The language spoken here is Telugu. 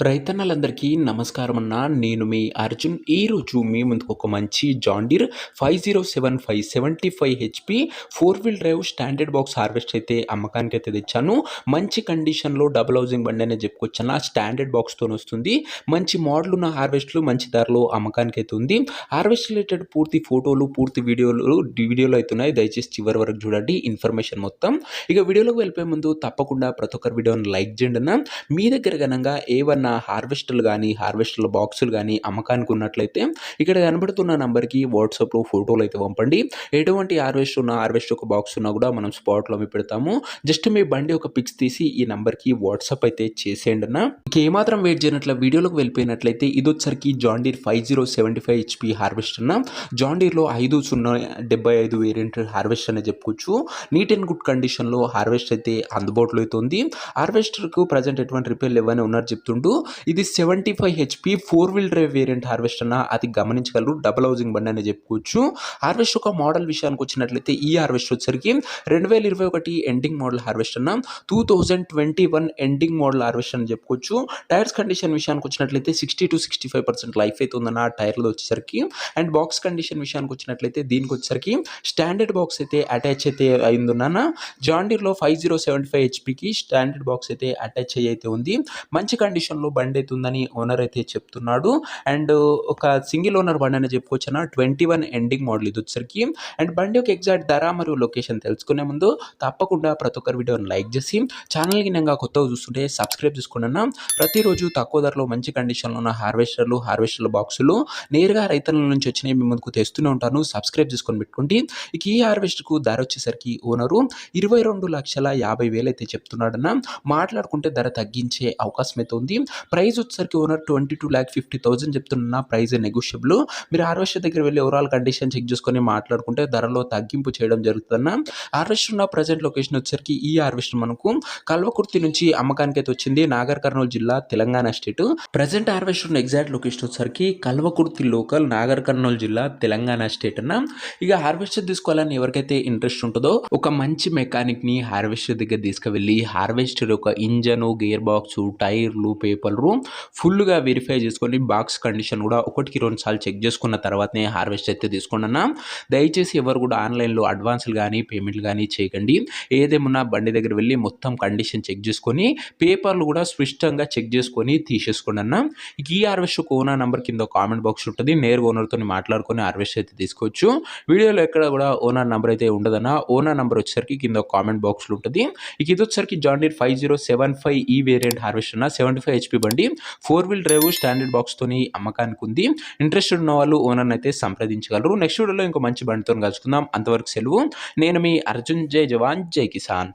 రైతన్నలందరికీ నమస్కారం అన్న నేను మీ అర్జున్. ఈరోజు మీ ముందుకు ఒక మంచి John Deere five zero seven five seventy five HP four wheel drive standard box harvest అయితే అమ్మకానికి అయితే తెచ్చాను. మంచి కండిషన్లో డబుల్ హౌసింగ్ బండి అనేది చెప్పుకొచ్చాను. స్టాండర్డ్ బాక్స్తో వస్తుంది. మంచి మోడల్ ఉన్న హార్వెస్ట్లు మంచి ధరలో అమ్మకానికి అయితే ఉంది. హార్వెస్ట్ రిలేటెడ్ పూర్తి ఫోటోలు పూర్తి వీడియోలు వీడియోలు అవుతున్నాయి దయచేసి చివరి వరకు చూడండి. ఇన్ఫర్మేషన్ మొత్తం. ఇక వీడియోలోకి వెళ్ళిపోయే ముందు తప్పకుండా ప్రతి ఒక్కరి వీడియోని లైక్ చేయండి అన్న. మీ దగ్గర ఘనంగా ఏవన్నా హార్వెస్టర్లు కానీ హార్వెస్టర్ల బాక్సులు కానీ అమ్మకానికి ఉన్నట్లయితే ఇక్కడ కనబడుతున్న నెంబర్కి వాట్సాప్లో ఫోటోలు అయితే పంపండి. ఎటువంటి హార్వెస్ట్ ఉన్న హార్వెస్ట్ ఒక బాక్స్ ఉన్నా కూడా మనం స్పాట్లో మీ పెడతాము. జస్ట్ మీ బండి ఒక పిక్స్ తీసి ఈ నెంబర్కి వాట్సాప్ అయితే చేసేయండి అన్న. ఏమాత్రం వెయిట్ చేయనట్ల వీడియోలోకి వెళ్ళిపోయినట్లయితే ఇది వచ్చరికి John Deere five zero seventy five HP harvest అన్న. జాండీర్లో ఐదు సున్నా డెబ్బై ఐదు వేరియంట్ హార్వెస్ట్ అనేది చెప్పుకోవచ్చు. నీట్ అండ్ గుడ్ కండిషన్లో హార్వెస్ట్ అయితే అందుబాటులో అయితే ఉంది. హార్వెస్టర్కు ప్రజెంట్ ఎటువంటి రిపేర్లు ఇవ్వని ఉన్నారు చెప్తుంటూ ఇది seventy five HP four wheel drive variant harvest అన్న అది గమనించగలరు. డబుల్ హౌసింగ్ బండి అని చెప్పుకోవచ్చు. హార్వెస్ట్ ఒక మోడల్ విషయానికి వచ్చినట్లయితే ఈ హార్వెస్ట్ వచ్చరికి రెండు వేల ఇరవై ఒకటి ఎండింగ్ మోడల్ హార్వెస్ట్ అన్న two thousand twenty one ending model harvest అని చెప్పుకోవచ్చు. టైర్స్ కండిషన్ విషయానికి వచ్చినట్లయితే sixty to sixty five percent life అయితే ఉందన్న ఆ టైర్లో వచ్చేసరికి. అండ్ బాక్స్ కండిషన్ విషయానికి వచ్చినట్లయితే దీనికి వచ్చేసరికి స్టాండర్డ్ బాక్స్ అయితే అటాచ్ అయితే అయిందన్న జాండీర్లో ఫైవ్ జీరో సెవెంటీ ఫైవ్ హెచ్పికి స్టాండర్డ్ బాక్స్ అయితే అటాచ్ అయితే ఉంది. మంచి కండిషన్లో బండి అయితే ఉందని ఓనర్ అయితే చెప్తున్నాడు. అండ్ ఒక సింగిల్ ఓనర్ బండి అని చెప్పుకోవచ్చున ట్వంటీ వన్ ఎండింగ్ మోడల్ ఇది వచ్చేసరికి. అండ్ బండి యొక్క ఎగ్జాక్ట్ ధర మరియు లొకేషన్ తెలుసుకునే ముందు తప్పకుండా ప్రతి ఒక్కరి వీడియోని లైక్ చేసి ఛానల్కి నేను కొత్తగా చూస్తుంటే సబ్స్క్రైబ్ చేసుకున్నా ప్రతిరోజు తక్కువ ధరలో మంచి కండిషన్లో ఉన్న హార్వెస్టర్లు హార్వెస్టర్ల బాక్సులు నేరుగా రైతుల నుంచి వచ్చినాయి మీ ముందుకు తెస్తూనే ఉంటాను. సబ్స్క్రైబ్ చేసుకొని పెట్టుకోండి. ఇక ఈ హార్వెస్ట్కు ధర వచ్చేసరికి ఓనరు ఇరవై రెండు లక్షల యాభై వేలు అయితే చెప్తున్నాడన్న మాట్లాడుకుంటే ధర తగ్గించే అవకాశం అయితే ఉంది. ప్రైస్ వచ్చేసరికి owner twenty two lakh fifty thousand చెప్తున్న ప్రైస్ నెగోషియబుల్. మీరు హార్వెస్టర్ దగ్గర వెళ్ళి ఓవరాల్ కండిషన్ చెక్ చేసుకొని మాట్లాడుకుంటే ధరలో తగ్గింపు చేయడం జరుగుతుందన్న. హార్వెస్టర్ ఉన్న ప్రజెంట్ లొకేషన్ వచ్చేసరికి ఈ హార్వెస్టర్ మనకు కల్వకుర్తి నుంచి అమ్మకానికి అయితే వచ్చింది. నాగర్ కర్నూలు జిల్లా Telangana state. Present harvester exact location వచ్చేసరికి కల్వకుర్తి లోకల్ నాగర్ కర్నూలు జిల్లా తెలంగాణ స్టేట్ అన్న. ఇక హార్వెస్టర్ తీసుకోవాలని ఎవరికైతే ఇంట్రెస్ట్ ఉంటుందో ఒక మంచి మెకానిక్ని హార్వెస్టర్ దగ్గర తీసుకువెళ్ళి హార్వెస్టర్ యొక్క ఇంజన్ గేర్ బాక్స్ టైర్లు పేపర్ పేపర్లు ఫుల్గా వెరిఫై చేసుకొని బాక్స్ కండిషన్ కూడా ఒకటికి రెండు సార్లు చెక్ చేసుకున్న తర్వాతనే హార్వెస్ట్ అయితే తీసుకున్నా దయచేసి ఎవరు కూడా ఆన్లైన్లో అడ్వాన్స్లు కానీ పేమెంట్లు కానీ చేయకండి. ఏదేమన్నా బండి దగ్గర వెళ్ళి మొత్తం కండిషన్ చెక్ చేసుకొని పేపర్లు కూడా స్పష్టంగా చెక్ చేసుకొని తీసేసుకోండి అన్న. ఈ హార్వెస్ట్ ఓనర్ నెంబర్ కింద కామెంట్ బాక్స్ ఉంటుంది. నేరుగా ఓనర్తో మాట్లాడుకొని హార్వెస్ట్ అయితే తీసుకోవచ్చు. వీడియోలో ఎక్కడ కూడా ఓనర్ నెంబర్ అయితే ఉండదన్న. ఓనర్ నెంబర్ వచ్చేసరికి కింద కామెంట్ బాక్స్లో ఉంటుంది. ఇక ఇది వచ్చేసరికి John Deere five zero seven five ఈ వేరియంట్ హార్వెస్ట్ అన్న. సెవెంటీ ఫైవ్ హెచ్పి బండి ఫోర్ వీల్ డ్రైవ్ స్టాండర్డ్ బాక్స్తోని అమ్మకానికి ఉంది. ఇంట్రెస్టెడ్ ఉన్న వాళ్ళు ఓనర్ని అయితే సంప్రదించగలరు. నెక్స్ట్ వీడియోలో ఇంకో మంచి బండితో కలుసుకుందాం. అంతవరకు సెలవు. నేను మీ అర్జున్ జై జవాన్ జై కిసాన్.